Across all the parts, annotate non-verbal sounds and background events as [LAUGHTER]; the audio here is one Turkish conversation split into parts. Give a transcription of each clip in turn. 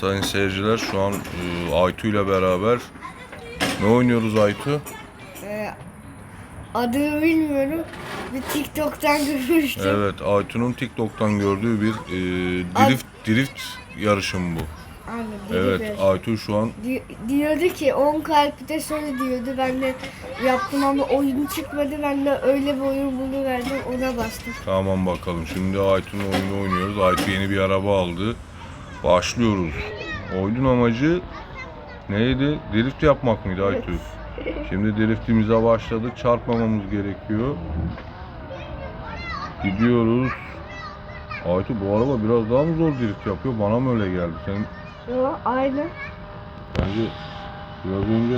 Sayın seyirciler şu an e, Aytu ile beraber ne oynuyoruz Aytu? Ee, adını bilmiyorum. Bir TikTok'tan [LAUGHS] görmüştüm. Evet Aytu'nun TikTok'tan gördüğü bir e, drift drift yarışım bu. Aynen, Evet dedi. Aytu şu an Di- diyordu ki 10 kalpte sonra diyordu. Ben de yaptım ama oyun çıkmadı. Ben de öyle bir oyun buluverdim. Ona bastım. tamam bakalım. Şimdi Aytu'nun oyunu oynuyoruz. Aytu yeni bir araba aldı. Başlıyoruz. Oyunun amacı neydi? Drift yapmak mıydı Aytu? Şimdi driftimize başladık. Çarpmamamız gerekiyor. Gidiyoruz. Aytu bu araba biraz daha mı zor drift yapıyor? Bana mı öyle geldi? Sen Yo, aynı. bence biraz önce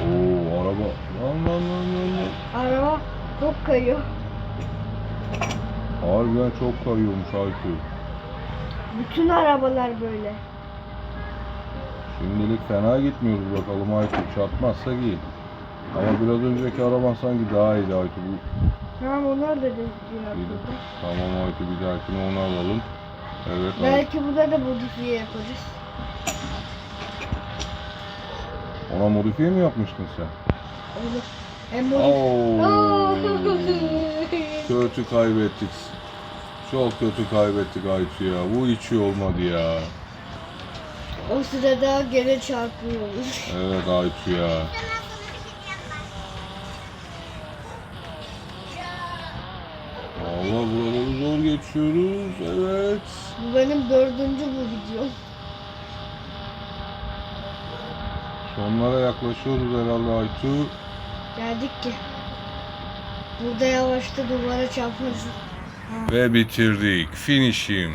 Oo araba lan lan lan lan lan. Araba çok kayıyor. Harbiden çok kayıyormuş Aytu. Bütün arabalar böyle. Şimdilik fena gitmiyoruz bakalım Aytu. Çarpmazsak iyi. Ama biraz önceki araban sanki daha iyiydi. Bu Tamam onlar da dedi. Tamam Aytu bir dahakine onu alalım. Evet. Belki burada da modifiye yaparız. Ona modifiye mi yapmıştın sen? Öyle. Hem modifiye... [LAUGHS] Kötü kaybettik. Çok kötü kaybettik Aytu ya. Bu hiç iyi olmadı ya. o sırada gene çarpıyoruz. Evet Aytu ya. Allah buraları zor geçiyoruz. Evet. Bu benim dördüncü bu videom. Sonlara yaklaşıyoruz herhalde Aytu. Geldik ki. Burada yavaşta duvara çarpmasın. Ve bitirdik. Finishim.